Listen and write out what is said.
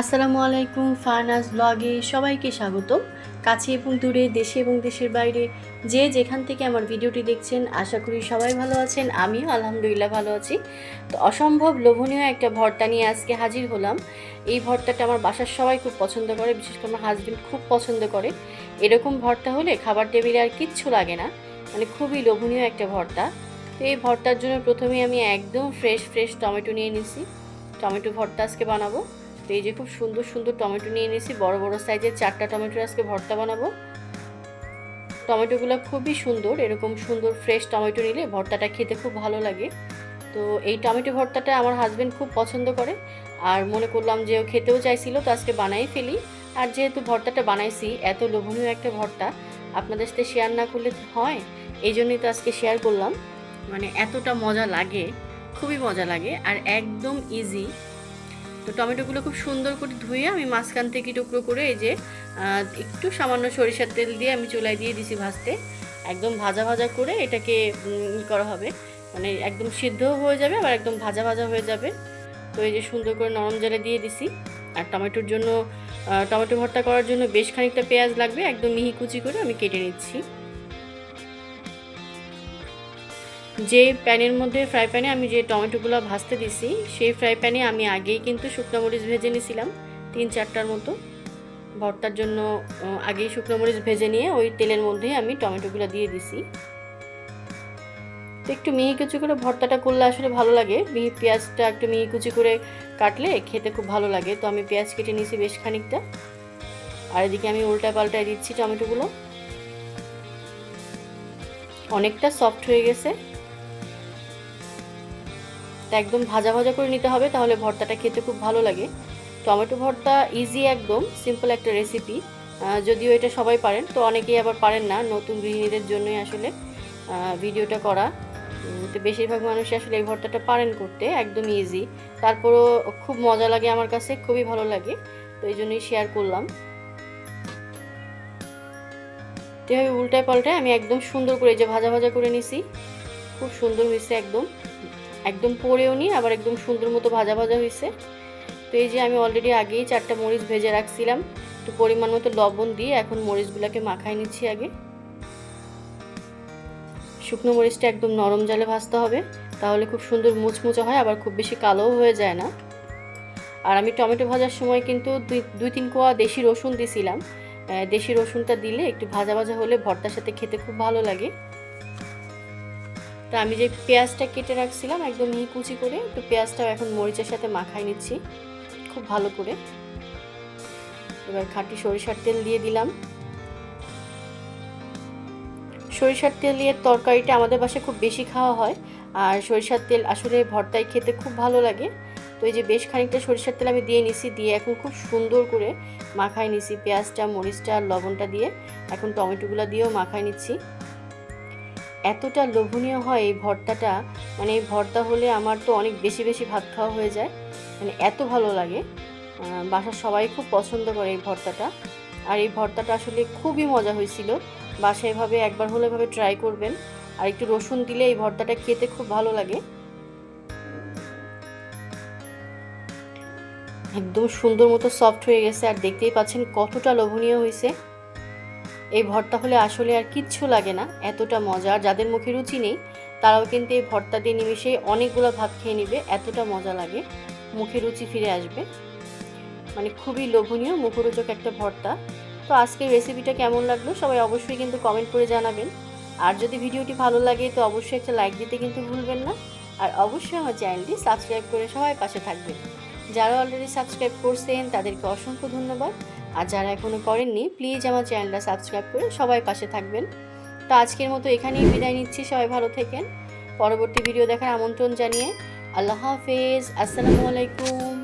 আসসালামু আলাইকুম ফারনাজ ব্লগে সবাইকে স্বাগত কাছে এবং দূরে, দেশে এবং দেশের বাইরে যে যেখান থেকে আমার ভিডিওটি দেখছেন, আশা করি সবাই ভালো আছেন, আমিও আলহামদুলিল্লাহ ভালো আছি। তো অসম্ভব লোভনীয় একটা ভর্তা নিয়ে আজকে হাজির হলাম। এই ভর্তাটা আমার বাসার সবাই খুব পছন্দ করে, বিশেষ করে আমার হাজবেন্ড খুব পছন্দ করে। এরকম ভর্তা হলে খাবার টেবিলে আর কিচ্ছু লাগে না মানে খুবই লোভনীয় একটা ভর্তা। তো এই ভর্তার জন্য প্রথমে আমি একদম ফ্রেশ ফ্রেশ টমেটো নিয়ে নিছি। টমেটো ভর্তা আজকে বানাবো। তো এই যে খুব সুন্দর সুন্দর টমেটো নিয়ে নিয়েছি বড় বড় সাইজের চারটা টমেটোর আজকে ভর্তা বানাবো। টমেটোগুলো খুবই সুন্দর, এরকম সুন্দর ফ্রেশ টমেটো নিলে ভর্তাটা খেতে খুব ভালো লাগে। তো এই টমেটো ভর্তাটা আমার হাজব্যান্ড খুব পছন্দ করে। আর মনে করলাম যে ও খেতেও চাইছিল, তো আজকে বানাই ফেলি। আর যেহেতু ভর্তাটা বানাইছি, এত লোভনীয় একটা ভর্তা, আপনাদের সাথে শেয়ার না করলে হয়। এই জন্যই তো আজকে শেয়ার করলাম। মানে এতটা মজা লাগে, খুবই মজা লাগে। আর একদম ইজি তো টমেটোগুলো খুব সুন্দর করে ধুয়ে আমি মাঝখান থেকে টুকরো করে এই যে একটু সামান্য সরিষার তেল দিয়ে আমি চুলায় দিয়ে দিছি ভাজতে। একদম ভাজা ভাজা করে এটাকে ই করা হবে। মানে একদম সিদ্ধ হয়ে যাবে, আবার একদম ভাজা ভাজা হয়ে যাবে। তো এই যে সুন্দর করে নরম জলে দিয়ে দিছি। আর টমেটোর জন্য টমেটো ভর্তা করার জন্য বেশ খানিকটা পেঁয়াজ লাগবে। একদম মিহি কুচি করে আমি কেটে নিচ্ছি। যে প্যানের মধ্যে ফ্রাই প্যানে আমি যে টমেটোগুলো ভাজতে দিছি, সেই ফ্রাই প্যানে আমি আগেই কিন্তু শুকনো মরিচ ভেজে নিয়েছিলাম তিন চারটার মতো। ভর্তার জন্য আগেই শুকনো মরিচ ভেজে নিয়ে ওই তেলের মধ্যে আমি টমেটোগুলো দিয়ে দিছি। তো একটু মিহি কুচি করে ভর্তাটা করলে আসলে ভালো লাগে। মিহি পেঁয়াজটা একটু মিহি কুচি করে কাটলে খেতে খুব ভালো লাগে। তো আমি পেঁয়াজ কেটে নিয়েছি বেশ খানিকটা। আর এদিকে আমি উল্টা পাল্টায় দিচ্ছি টমেটোগুলো। অনেকটা সফট হয়ে গেছে। তা একদম ভাজা ভাজা করে নিতে হবে, তাহলে ভর্তাটা খেতে খুব ভালো লাগে। টমেটো ভর্তা ইজি একদম সিম্পল একটা রেসিপি যদিও এটা সবাই পারেন, তো অনেকেই আবার পারেন না, নতুন গৃহিণীদের জন্যই আসলে ভিডিওটা করা। তো বেশিরভাগ মানুষই আসলে এই ভর্তাটা পারেন করতে, একদম ইজি তারপরও খুব মজা লাগে আমার কাছে, খুবই ভালো লাগে, তো এই জন্যই শেয়ার করলাম। তো এভাবে উল্টায় পাল্টায় আমি একদম সুন্দর করে যে ভাজা ভাজা করে নিছি, খুব সুন্দর হয়েছে একদম। একদম পরেও নি, আবার একদম সুন্দর মতো ভাজা ভাজা হয়েছে। তো এই যে আমি অলরেডি আগেই চারটা মরিচ ভেজে রাখছিলাম তো পরিমাণ মতো লবণ দিয়ে এখন মরিচগুলোকে মাখাই নিচ্ছি আগে। শুকনো মরিচটা একদম নরম জালে ভাজতে হবে, তাহলে খুব সুন্দর মুচমুচে হয়, আবার খুব বেশি কালোও হয়ে যায় না। আর আমি টমেটো ভাজার সময় কিন্তু দুই দুই তিন কোয়া দেশি রসুন দিছিলাম। দেশি রসুনটা দিলে একটু ভাজা ভাজা হলে ভর্তার সাথে খেতে খুব ভালো লাগে। তো আমি যে পেঁয়াজটা কেটে রাখছিলাম, একদম মিহি কুচি করে, তো পেঁয়াজটাও এখন মরিচের সাথে মাখাই নিচ্ছি। খুব ভালো করে। এবার খাঁটি সরিষার তেল দিয়ে দিলাম। সরিষার তেল দিয়ে তরকারিটা আমাদের বাসায় খুব বেশি খাওয়া হয়, আর সরিষার তেল আসলে ভর্তায় খেতে খুব ভালো লাগে। তো এই যে বেশ খানিকটা সরিষার তেল আমি দিয়ে নিছি, দিয়ে এখন খুব সুন্দর করে মাখাই নিছি পেঁয়াজটা, মরিচটা লবণটা দিয়ে। এখন টমেটোগুলো দিয়েও মাখাই নিচ্ছি। এতটা লোভনীয় হয় এই ভর্তাটা মানে এই ভর্তা হলে আমার তো অনেক বেশি বেশি ভাত খাওয়া হয়ে যায় মানে এত ভালো লাগে। বাসার সবাই খুব পছন্দ করে এই ভর্তাটা। আর এই ভর্তাটা আসলে খুবই মজা হয়েছিল। বাসায় এভাবে একবার হলে এভাবে ট্রাই করবেন। আর একটু রসুন দিলে এই ভর্তাটা খেতে খুব ভালো লাগে। একদম সুন্দর মতো সফট হয়ে গেছে। আর দেখতেই পাচ্ছেন কতটা লোভনীয় হয়েছে। এই ভর্তা হলে আসলে আর কিচ্ছু লাগে না, এতটা মজা। আর যাদের মুখে রুচি নেই, তারাও কিন্তু এই ভর্তা দিয়ে নিমিশে অনেকগুলো ভাত খেয়ে নেবে, এতটা মজা লাগে। মুখে রুচি ফিরে আসবে। মানে খুবই লোভনীয় মুখরোচক একটা ভর্তা। তো আজকের রেসিপিটা কেমন লাগল সবাই অবশ্যই কিন্তু কমেন্ট করে জানাবেন। আর যদি ভিডিওটি ভালো লাগে তো অবশ্যই একটা লাইক দিতে কিন্তু ভুলবেন না। আর অবশ্যই আমার চ্যানেলটি সাবস্ক্রাইব করে সবাই পাশে থাকবেন। যারা অলরেডি সাবস্ক্রাইব করছেন, তাদেরকে অসংখ্য ধন্যবাদ। আর যারা এখনও করেননি প্লিজ আমার চ্যানেলটা সাবস্ক্রাইব করে সবাই পাশে থাকবেন। তো আজকের মতো এখানেই বিদায় নিচ্ছি, সবাই ভালো থেকেন। পরবর্তী ভিডিও দেখার আমন্ত্রণ জানিয়ে আল্লাহ হাফেজ, আসসালামু আলাইকুম।